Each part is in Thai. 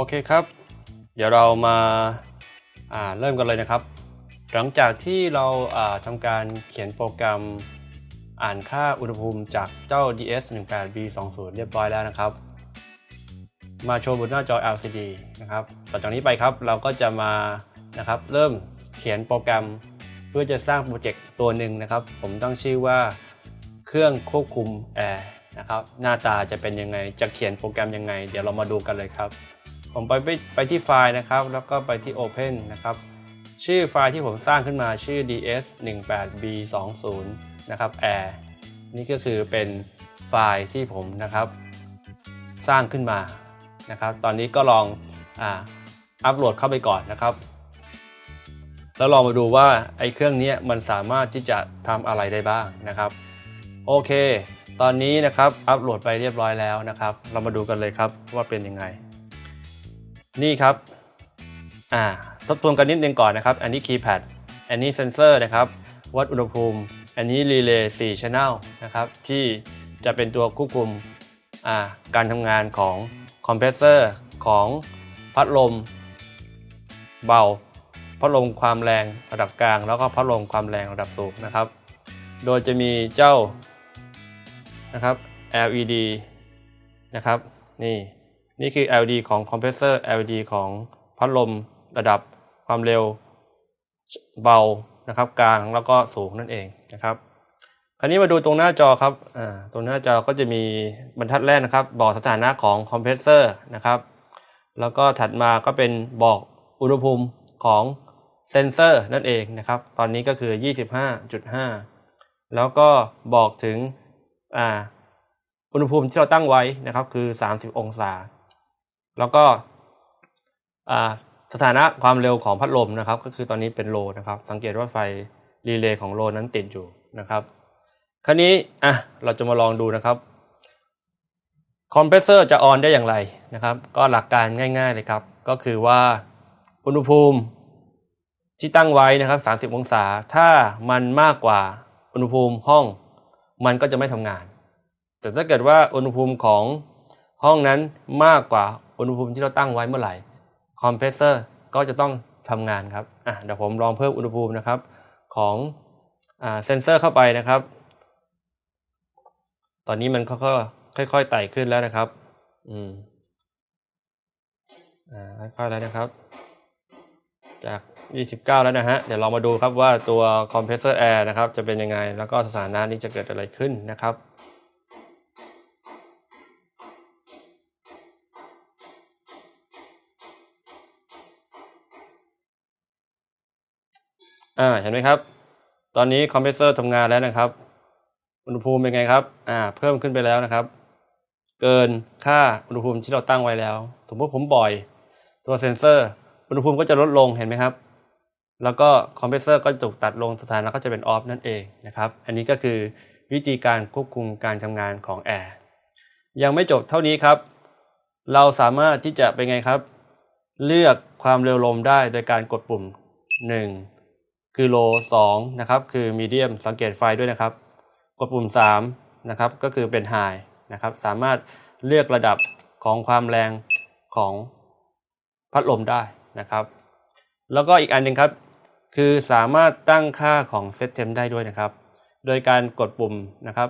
โอเคครับ เดี๋ยวเรามาาเริ่มกันเลยนะครับ หลังจากที่เราาทำการเขียนโปรแกรมอ่านค่าอุณหภูมิจากเจ้า DS18B20 เรียบร้อยแล้วนะครับ มาโชว์บนหน้าจอ LCD นะครับ ต่อจากนี้ไปครับเราก็จะมานะครับเริ่มเขียนโปรแกรมเพื่อจะสร้างโปรเจกต์ตัวหนึ่งนะครับ ผมตั้งชื่อว่าเครื่องควบคุมแอร์นะครับ หน้าตาจะเป็นยังไง จะเขียนโปรแกรมยังไง เดี๋ยวเรามาดูกันเลยครับ ผมไปไปไปที่ไฟล์นะครับ แล้วก็ไปที่ Open นะครับ ชื่อไฟล์ที่ผมสร้างขึ้นมาชื่อ ds18b20 นะครับ air นี่ก็คือเป็นไฟล์ที่ผมนะครับ สร้างขึ้นมานะครับ ตอนนี้ก็ลองอ่าอัปโหลดเข้าไปก่อนนะครับ แล้วลองมาดูว่าไอ้เครื่องนี้มันสามารถที่จะทำอะไรได้บ้างนะครับ โอเค ตอนนี้นะครับอัปโหลดไปเรียบร้อยแล้วนะครับ เรามาดูกันเลยครับว่าเป็นยังไง นี่ครับอ่าทบทวนกันนิดนึงก่อนนะครับ อันนี้คีย์แพดอันนี้เซนเซอร์นะครับ วัดอุณหภูมิ อันนี้รีเลย์4 Channel นะครับ ที่จะเป็นตัวควบคุมอ่าการทำงานของคอมเพรสเซอร์ของพัดลม เบา พัดลมความแรงระดับกลาง แล้วก็พัดลมความแรงระดับสูงนะครับ โดยจะมีเจ้านะครับ LED นะครับ นี่ นี่คือ LD ของคอมเพรสเซอร์ LD ของพัดลมระดับความเร็วเบานะครับกลางแล้วก็สูงนั่นเองนะครับ คราวนี้มาดูตรงหน้าจอครับอ่าตรงหน้าจอก็จะมีบรรทัดแรกนะครับ บอกสถานะของคอมเพรสเซอร์นะครับ แล้วก็ถัดมาก็เป็นบอกอุณหภูมิของเซนเซอร์นั่นเองนะครับ ตอนนี้ก็คือ 25.5 แล้วก็บอกถึงอ่าอุณหภูมิที่เราตั้งไว้นะครับคือ 30 องศา แล้วก็สถานะความเร็วของพัดลมนะครับ ก็คือตอนนี้เป็นโลนะครับ สังเกตว่าไฟรีเลย์ของโลนั้นติดอยู่นะครับ คราวนี้อะเราจะมาลองดูนะครับคอมเพรสเซอร์จะออนได้อย่างไรนะครับ ก็หลักการง่าย ๆเลยครับ ก็คือว่าอุณหภูมิที่ตั้งไว้นะครับ 30 องศา ถ้ามันมากกว่าอุณหภูมิห้อง มันก็จะไม่ทำงาน แต่ถ้าเกิดว่าอุณหภูมิของห้องนั้นมากกว่า อุณหภูมิที่เราตั้งไว้เมื่อไหร่คอมเพรสเซอร์ก็จะต้องทำงานครับอะเดี๋ยวผมลองเพิ่มอุณหภูมินะครับของอ่าเซนเซอร์เข้าไปนะครับ ตอนนี้มันก็ค่อยๆไต่ขึ้นแล้วนะครับ อืมอ่าค่อยๆแล้วนะครับ จาก 29 แล้วนะฮะ เดี๋ยวเรามาดูครับว่าตัวคอมเพรสเซอร์แอร์นะครับจะเป็นยังไง แล้วก็สถานะนี้จะเกิดอะไรขึ้นนะครับ อ่าเห็นไหมครับ ตอนนี้คอมเพรสเซอร์ทำงานแล้วนะครับ อุณหภูมิเป็นไงครับอ่าเพิ่มขึ้นไปแล้วนะครับ เกินค่าอุณหภูมิที่เราตั้งไว้แล้ว สมมติผมบ่อย ตัวเซนเซอร์ อุณหภูมิก็จะลดลงเห็นไหมครับ แล้วก็คอมเพรสเซอร์ก็จะถูกตัดลงสถานะก็จะเป็นออฟนั่นเองนะครับ อันนี้ก็คือวิธีการควบคุมการทำงานของแอร์ยังไม่จบเท่านี้ครับ เราสามารถที่จะเป็นไงครับ เลือกความเร็วลมได้โดยการกดปุ่ม 1 คือโล2นะครับคือมีเดียมสังเกตไฟด้วยนะครับ กดปุ่ม3นะครับก็คือเป็นไฮนะครับสามารถเลือกระดับของความแรงของพัดลมได้นะครับ แล้วก็อีกอันหนึ่งครับ คือสามารถตั้งค่าของเซตเทมได้ด้วยนะครับ โดยการกดปุ่มนะครับ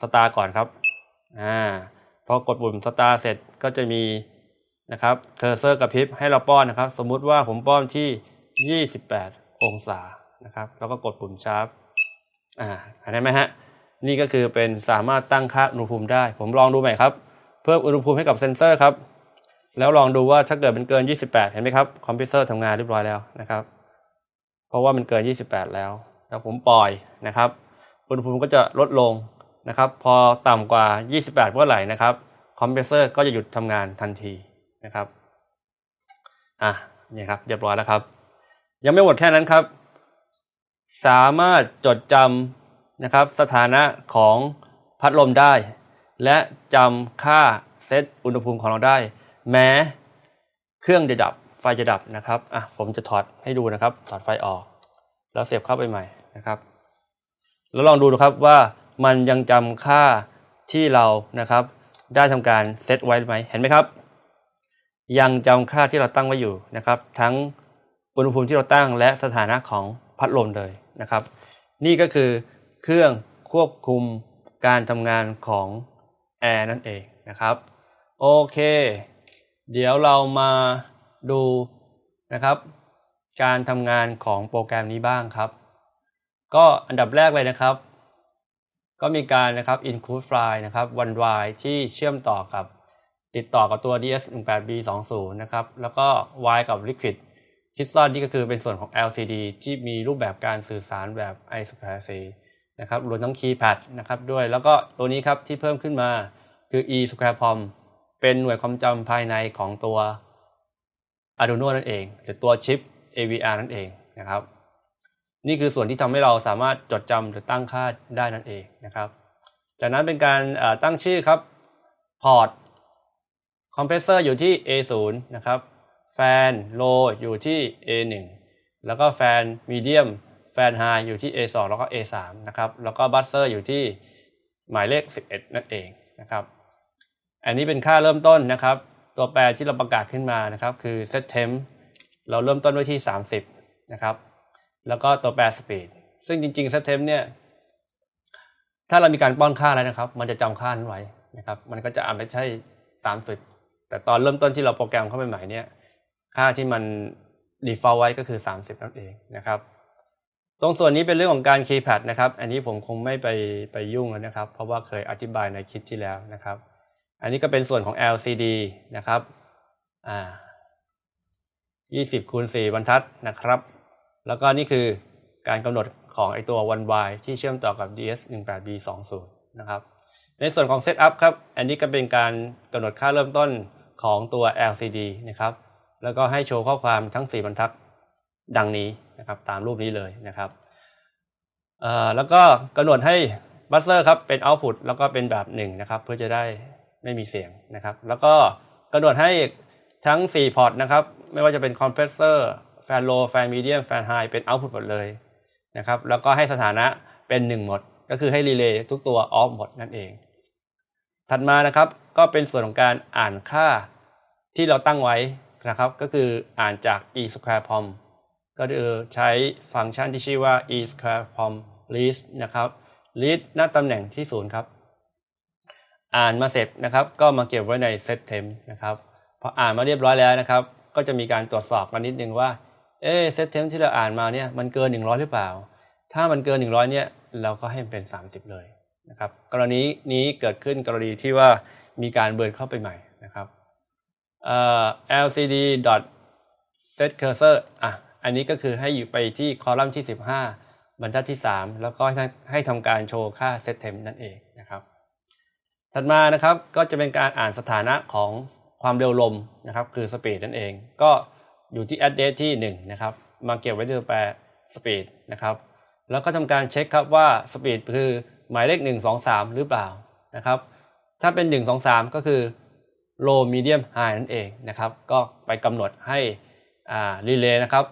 สตาร์ก่อนครับอ่าพอกดปุ่มสตาร์เสร็จก็จะมีนะครับเคอร์เซอร์กระพริบให้เราป้อนนะครับ สมมุติว่าผมป้อนที่ 28 องศา นะครับ แล้วก็กดปุ่มชาร์ปอ่าเห็นไหมฮะ นี่ก็คือเป็นสามารถตั้งค่าอุณหภูมิได้ ผมลองดูใหม่ครับ เพิ่มอุณหภูมิให้กับเซนเซอร์ครับ แล้วลองดูว่าถ้าเกิดมันเกิน 28 เห็นไหมครับ คอมพิวเตอร์ทำงานเรียบร้อยแล้วนะครับ เพราะว่ามันเกิน 28 แล้วแล้วผมปล่อยนะครับ อุณหภูมิก็จะลดลงนะครับ พอต่ำกว่า 28เมื่อไหร่นะครับ คอมเพรสเซอร์ก็จะหยุดทำงานทันทีนะครับ อะนี่ครับ เรียบร้อยแล้วครับ ยังไม่หมดแค่นั้นครับ สามารถจดจำนะครับสถานะของพัดลมได้ และจำค่าเซตอุณหภูมิของเราได้ แม้เครื่องจะดับไฟจะดับนะครับอะผมจะถอดให้ดูนะครับ ถอดไฟออก แล้วเสียบเข้าไปใหม่นะครับ แล้วลองดูนะครับว่ามันยังจำค่าที่เรานะครับ ได้ทำการเซตไว้ไหมเห็นไหมครับ ยังจำค่าที่เราตั้งไว้อยู่นะครับ ทั้งอุณหภูมิที่เราตั้งและสถานะของ พัดลมเลยนะครับ นี่ก็คือเครื่องควบคุมการทำงานของแอร์นั่นเองนะครับ โอเค เดี๋ยวเรามาดูนะครับ การทำงานของโปรแกรมนี้บ้างครับ ก็อันดับแรกเลยนะครับ ก็มีการนะครับ include file นะครับ OneDrive ที่เชื่อมต่อกับติดต่อกับตัว DS18B20 นะครับ แล้วก็ Y กับ Liquid Piston ที่ก็คือเป็นส่วนของ LCD ที่มีรูปแบบการสื่อสารแบบ I2C นะครับรวมทั้ง Keypad นะครับด้วยแล้วก็ตัวนี้ครับที่เพิ่มขึ้นมาคือ e square pom เป็นหน่วยความจำภายในของตัว Arduino นั่นเองหรือตัวชิป AVR นั่นเองนะครับ นี่คือส่วนที่ทำให้เราสามารถจดจำหรือตั้งค่าได้นั่นเองนะครับ จากนั้นเป็นการตั้งชื่อครับพอร์ตคอมเพรสเซอร์อยู่ที่ A0 นะครับ แฟนโลอยู่ที่ A1 แล้วก็แฟนมีเดียมแฟนไฮอยู่ที่ A2 แล้วก็ A3 นะครับแล้วก็บัสเซอร์อยู่ที่หมายเลข 11 นั่นเองนะครับอันนี้เป็นค่าเริ่มต้นนะครับ ตัวแปรที่เราประกาศขึ้นมานะครับ คือ set temp เราเริ่มต้นไว้ที่ 30 นะครับ แล้วก็ตัวแปร speed ซึ่งจริงๆ set temp เนี่ยถ้าเรามีการป้อนค่าแล้วนะครับ มันจะจำค่านั้นไว้นะครับ มันก็จะอ่านไม่ใช่ 30 แต่ตอนเริ่มต้นที่เราโปรแกรมเข้าไปใหม่เนี่ย ค่าที่มัน default ไว้ก็คือ 30 นั่นเองนะครับ ตรงส่วนนี้เป็นเรื่องของการ keypad นะครับ อันนี้ผมคงไม่ไปไปยุ่งนะครับ เพราะว่าเคยอธิบายในคลิปที่แล้วนะครับ อันนี้ก็เป็นส่วนของ LCD นะครับอ่า20คูณ4บรรทัดนะครับ แล้วก็นี่คือการกำหนดของไอตัว one y ที่เชื่อมต่อกับ DS18B20 นะครับ ในส่วนของ setup ครับ อันนี้ก็เป็นการกำหนดค่าเริ่มต้นของตัว LCD นะครับ แล้วก็ให้โชว์ข้อความทั้ง 4 บรรทัดดังนี้นะครับตามรูปนี้เลยนะครับแล้วก็กำหนดให้บัสเซอร์ครับเป็น output แล้วก็เป็นแบบหนึ่งนะครับเพื่อจะได้ไม่มีเสียงนะครับ แล้วก็กำหนดให้ทั้ง 4 พอร์ตนะครับ ไม่ว่าจะเป็นคอมเพรสเซอร์แฟนโลแฟนมีเดียมแฟนไฮเป็น output หมดเลยนะครับแล้วก็ให้สถานะเป็น 1 หมด ก็คือให้รีเลย์ทุกตัว off หมดนั่นเอง ถัดมานะครับก็เป็นส่วนของการอ่านค่าที่เราตั้งไว้ นะครับก็คืออ่านจาก e square pom ก็คือใช้ฟังก์ชันที่ชื่อว่า e square pom list นะครับ list หน้าตำแหน่งที่ศูนย์ครับ อ่านมาเสร็จนะครับ ก็มาเก็บไว้ใน set temp นะครับพออ่านมาเรียบร้อยแล้วนะครับ ก็จะมีการตรวจสอบกันนิดนึงว่าเอ๊เซตเทมที่เราอ่านมาเนี่ยมันเกิน 100 หรือเปล่า ถ้ามันเกิน 100เนี่ยเราก็ให้มันเป็น 30 เลยนะครับ กรณีนี้เกิดขึ้นกรณีที่ว่ามีการเบิร์นเข้าไปใหม่นะครับ lcd dot set cursor อะ อันนี้ก็คือให้อยู่ไปที่คอลัมน์ที่ 15 บรรทัดที่ 3 แล้วก็ให้ทำการโชว์ค่า set temp นั่นเองนะครับ ถัดมานะครับก็จะเป็นการอ่านสถานะของความเร็วลมนะครับ คือ speed นั่นเอง ก็อยู่ที่ address ที่ 1 นะครับ มาเก็บไว้ในตัวแปร speed นะครับ แล้วก็ทำการเช็คครับว่า speed คือหมายเลข 1 2 3 หรือเปล่านะครับ ถ้าเป็น 1 2 3 ก็คือ low medium high นั่นเองนะครับ ก็ไปกำหนดให้อ่า relay นะครับ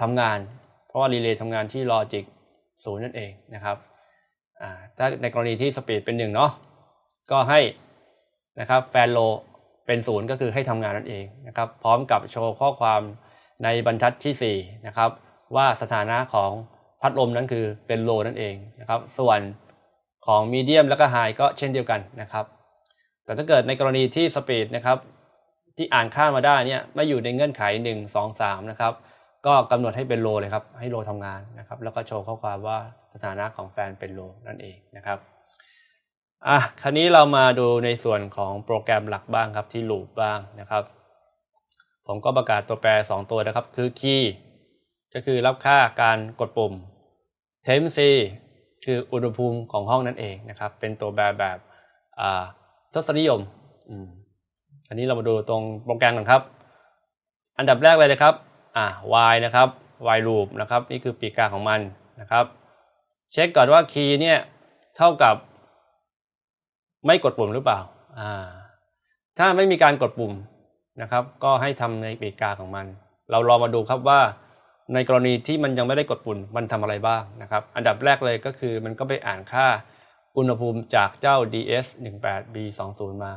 ทำงาน เพราะว่า relay ทำงานที่ logic 0 นั่นเองนะครับถ้าในกรณีที่ speed เป็น1เนาะก็ให้นะครับแฟนโลเป็นศูนย์ก็คือให้ทำงานนั่นเองนะครับ พร้อมกับโชว์ข้อความในบรรทัดที่4นะครับว่าสถานะของพัดลมนั้นคือเป็นโลนั่นเองนะครับ ส่วนของมีเดียมแล้วก็ไฮก็เช่นเดียวกันนะครับ แต่ถ้าเกิดในกรณีที่สปีดนะครับที่อ่านค่ามาได้เนี่ยไม่อยู่ในเงื่อนไข 1 2 3 นะครับ ก็กำหนดให้เป็นโลเลยครับ ให้โลทำงานนะครับ แล้วก็โชว์ข้อความว่าสถานะของแฟนเป็นโลนั่นเองนะครับอะคราวนี้เรามาดูในส่วนของโปรแกรมหลักบ้างครับที่ลูปบ้างนะครับ ผมก็ประกาศตัวแปร 2 ตัวนะครับ คือ key ก็คือรับค่าการกดปุ่ม temp c คืออุณหภูมิของห้องนั่นเองนะครับ เป็นตัวแบบแบบอะ ทศนิยมอืมอันนี้เรามาดูตรงโปรแกรมกันครับ อันดับแรกเลยนะครับ อ่า y นะครับ y loop นะครับ นี่คือปีกกาของมันนะครับ เช็คก่อนว่า key เนี่ยเท่ากับ ไม่กดปุ่มหรือเปล่า อ่า ถ้าไม่มีการกดปุ่มนะครับ ก็ให้ทำในปีกกาของมัน เราลองมาดูครับว่าในกรณีที่มันยังไม่ได้กดปุ่มมันทำอะไรบ้างนะครับ อันดับแรกเลยก็คือมันก็ไปอ่านค่า อุณหภูมิจากเจ้า DS 1 8 B 2 0มา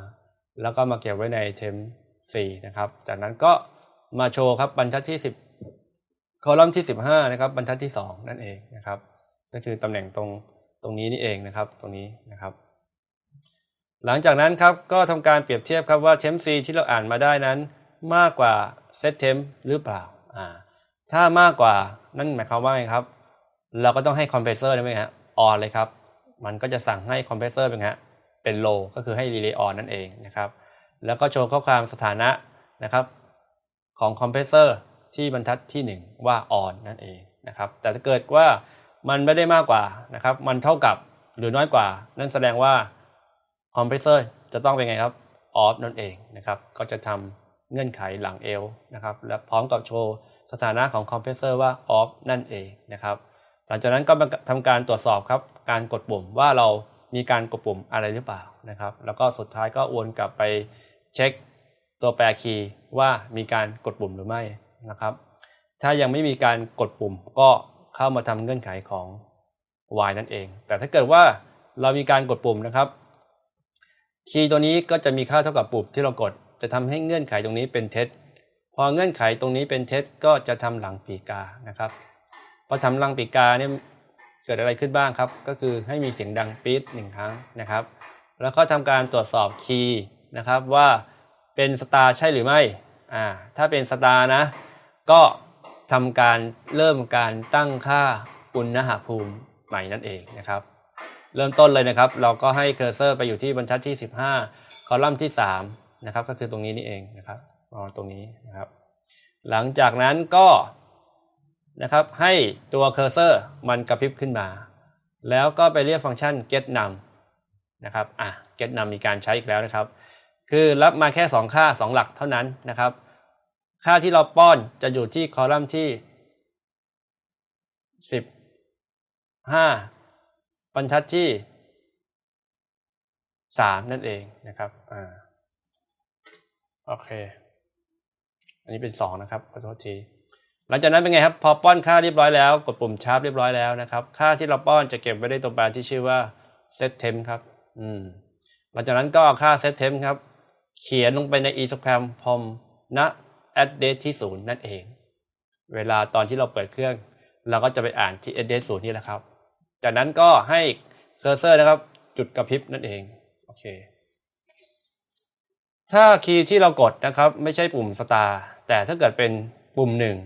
แล้วก็มาเก็บไว้ใน temp 14นะครับ จากนั้นก็มาโชว์ครับบรรทัดที่ 10 คอลัมน์ที่ 15นะครับบรรทัดที่ 2 นั่นเองนะครับ ก็คือตำแหน่งตรงตรงนี้นี่เองนะครับ ตรงนี้นะครับ หลังจากนั้นครับก็ทำการเปรียบเทียบครับว่าเทมซีที่เราอ่านมาได้นั้น มากกว่าเซตเทมหรือเปล่าอ่า ถ้ามากกว่านั่นหมายความว่าไงครับ เราก็ต้องให้คอมเพรสเซอร์ได้ไหมฮะออนเลยครับ ก็จะสั่งให้คอมเพรสเซอร์เป็นฮะเป็นโลก็คือให้รีเลย์ออนนั่นเองนะครับ แล้วก็โชว์ข้อความสถานะนะครับของคอมเพรสเซอร์ที่บรรทัดที่ 1 ว่าออนนั่นเองนะครับ แต่ถ้าเกิดว่ามันไม่ได้มากกว่านะครับ มันเท่ากับหรือน้อยกว่า นั่นแสดงว่าคอมเพรสเซอร์จะต้องเป็นไงครับออฟนั่นเองนะครับ ก็จะทำเงื่อนไขหลังเอลนะครับ และพร้อมกับโชว์สถานะของคอมเพรสเซอร์ว่าออฟนั่นเองนะครับ หลังจากนั้นก็ทำการตรวจสอบครับ การกดปุ่มว่าเรามีการกดปุ่มอะไรหรือเปล่านะครับ แล้วก็สุดท้ายก็วนกลับไปเช็คตัวแปรคีย์ว่ามีการกดปุ่มหรือไม่นะครับ ถ้ายังไม่มีการกดปุ่มก็เข้ามาทำเงื่อนไขของ y นั่นเอง แต่ถ้าเกิดว่าเรามีการกดปุ่มนะครับ คีย์ตัวนี้ก็จะมีค่าเท่ากับปุ่มที่เรากด จะทำให้เงื่อนไขตรงนี้เป็นเท็จ พอเงื่อนไขตรงนี้เป็นเท็จก็จะทำหลังปีกานะครับ พอทำหลังปีกาเนี่ย เกิดอะไรขึ้นบ้างครับ ก็คือให้มีเสียงดังปี๊ดหนึ่งครั้งนะครับ แล้วก็ทำการตรวจสอบคีย์นะครับว่าเป็นสตาร์ใช่หรือไม่อ่าถ้าเป็นสตาร์นะ ก็ทำการเริ่มการตั้งค่าอุณหภูมิใหม่นั่นเองนะครับ เริ่มต้นเลยนะครับ เราก็ให้เคอร์เซอร์ไปอยู่ที่บรรทัดที่ 15 คอลัมน์ที่3นะครับ ก็คือตรงนี้นี่เองนะครับรอตรงนี้นะครับ หลังจากนั้นก็ นะครับให้ตัวเคอร์เซอร์มันกระพริบขึ้นมา แล้วก็ไปเรียกฟังก์ชัน get num นะครับอะ get num มีการใช้อีกแล้วนะครับ คือรับมาแค่ 2 ค่า 2 หลักเท่านั้นนะครับ ค่าที่เราป้อนจะอยู่ที่คอลัมน์ที่ 15 บรรทัดที่ 3 นั่นเองนะครับอ่าโอเค อันนี้เป็น 2 นะครับขอโทษที ลังจากนั้นเป็นไงครับ พอป้อนค่าเรียบร้อยแล้ว กดปุ่มชาร์ปเรียบร้อยแล้วนะครับ ค่าที่เราป้อนจะเก็บไว้ในตัวแปรที่ชื่อว่า set temp ครับ อืม หลังจากนั้นก็เอาค่า set temp ครับ เขียนลงไปใน exam pom ณ address ที่ศูนย์นั่นเอง เวลาตอนที่เราเปิดเครื่อง เราก็จะไปอ่านที่ address ศูนย์นี่แหละครับ จากนั้นก็ให้เคอร์เซอร์นะครับ จุดกระพริบนั่นเอง โอเค ถ้าคีย์ที่เรากดนะครับ ไม่ใช่ปุ่ม star แต่ถ้าเกิดเป็นปุ่มหนึ่ง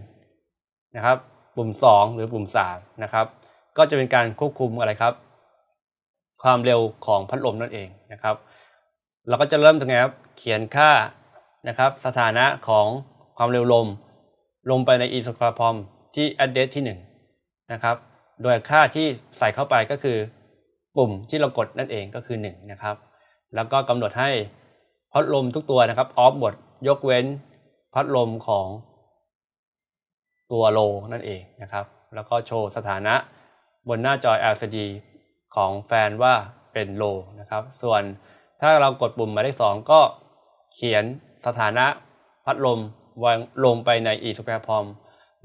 นะครับ ปุ่มสองหรือปุ่มสามนะครับ ก็จะเป็นการควบคุมอะไรครับ ความเร็วของพัดลมนั่นเองนะครับ เราก็จะเริ่มตรงนี้ครับเขียนค่านะครับ สถานะของความเร็วลม ลงไปใน e s q u a r p o m ที่ address ที่1นะครับ โดยค่าที่ใส่เข้าไปก็คือ ปุ่มที่เรากดนั่นเองก็คือ1นะครับ แล้วก็กำหนดให้พัดลมทุกตัวนะครับออฟหมดยกเว้นพัดลมของ ตัวโลนั่นเองนะครับ แล้วก็โชว์สถานะบนหน้าจอ LCD ของแฟนว่าเป็นโลนะครับ ส่วนถ้าเรากดปุ่มหมายเลขสองก็เขียนสถานะพัดลมวางลงไปใน e s q u a r e p o m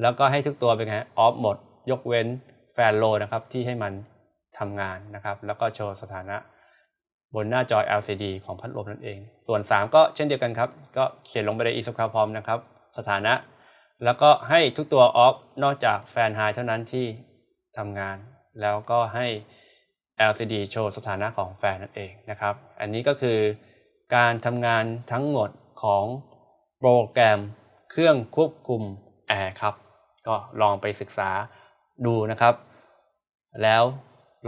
แล้วก็ให้ทุกตัวเป็นไงออฟหมด ยกเว้นแฟนโลนะครับที่ให้มันทำงานนะครับ แล้วก็โชว์สถานะบนหน้าจอ LCD ของพัดลมนั่นเอง ส่วน 3 ก็เช่นเดียวกันครับ ก็เขียนลงไปใน e s q u a r e p o m นะครับ สถานะ แล้วก็ให้ทุกตัวออฟนอกจากแฟนไฮเท่านั้นที่ทำงาน แล้วก็ให้ LCD โชว์สถานะของแฟนนั่นเองนะครับ อันนี้ก็คือการทำงานทั้งหมดของโปรแกรมเครื่องควบคุมแอร์ครับ ก็ลองไปศึกษาดูนะครับ แล้ว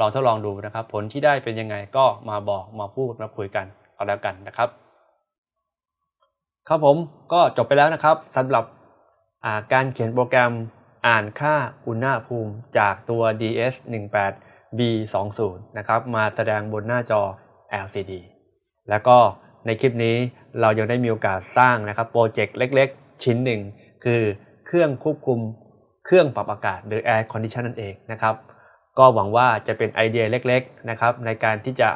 ลองทดลองดูนะครับ ผลที่ได้เป็นยังไงก็มาบอกมาพูดมาคุยกันก็แล้วกันนะครับ ครับผมก็จบไปแล้วนะครับสำหรับ การเขียนโปรแกรมอ่านค่าอุณหภูมิจากตัว DS18 B20 นะครับมาแสดงบนหน้าจอ LCD แล้วก็ในคลิปนี้เรายังได้มีโอกาสสร้างนะครับโปรเจกต์เล็กๆ ชิ้นหนึ่ง คือเครื่องควบคุมเครื่องปรับอากาศหรือ Air Condition นั่นเองนะครับ ก็หวังว่าจะเป็นไอเดียเล็กๆนะครับในการที่จะ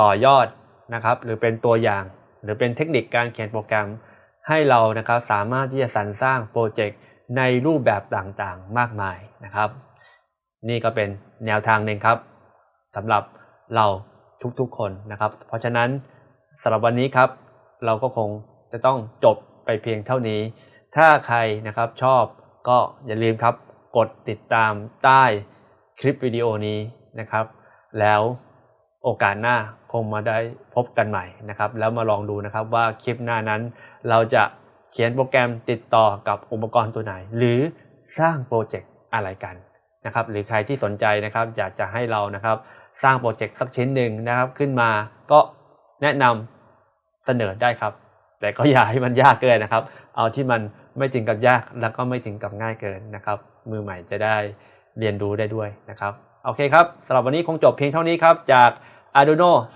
ต่อยอดนะครับหรือเป็นตัวอย่าง หรือเป็นเทคนิคการเขียนโปรแกรม ให้เรานะครับสามารถที่จะสรรสร้างโปรเจกต์ในรูปแบบต่างๆมากมายนะครับ นี่ก็เป็นแนวทางหนึ่งครับสำหรับเราทุกๆคนนะครับ เพราะฉะนั้นสำหรับวันนี้ครับ เราก็คงจะจะต้องจบไปเพียงเท่านี้ ถ้าใครนะครับชอบก็อย่าลืมครับ กดติดตามใต้คลิปวิดีโอนี้นะครับ แล้ว โอกาสหน้าคงมาได้พบกันใหม่นะครับ แล้วมาลองดูนะครับว่าคลิปหน้านั้น เราจะเขียนโปรแกรมติดต่อกับอุปกรณ์ตัวไหน หรือสร้างโปรเจกต์อะไรกันนะครับ หรือใครที่สนใจนะครับ อยากจะให้เรานะครับ สร้างโปรเจกต์สักชิ้นหนึ่งนะครับ ขึ้นมาก็แนะนำเสนอได้ครับ แต่ก็อย่าให้มันยากเกินนะครับ เอาที่มันไม่ถึงกับยากแล้วก็ไม่ถึงกับง่ายเกินนะครับ มือใหม่จะได้เรียนรู้ได้ด้วยนะครับโอเคครับสำหรับวันนี้คงจบเพียงเท่านี้ครับจาก Arduino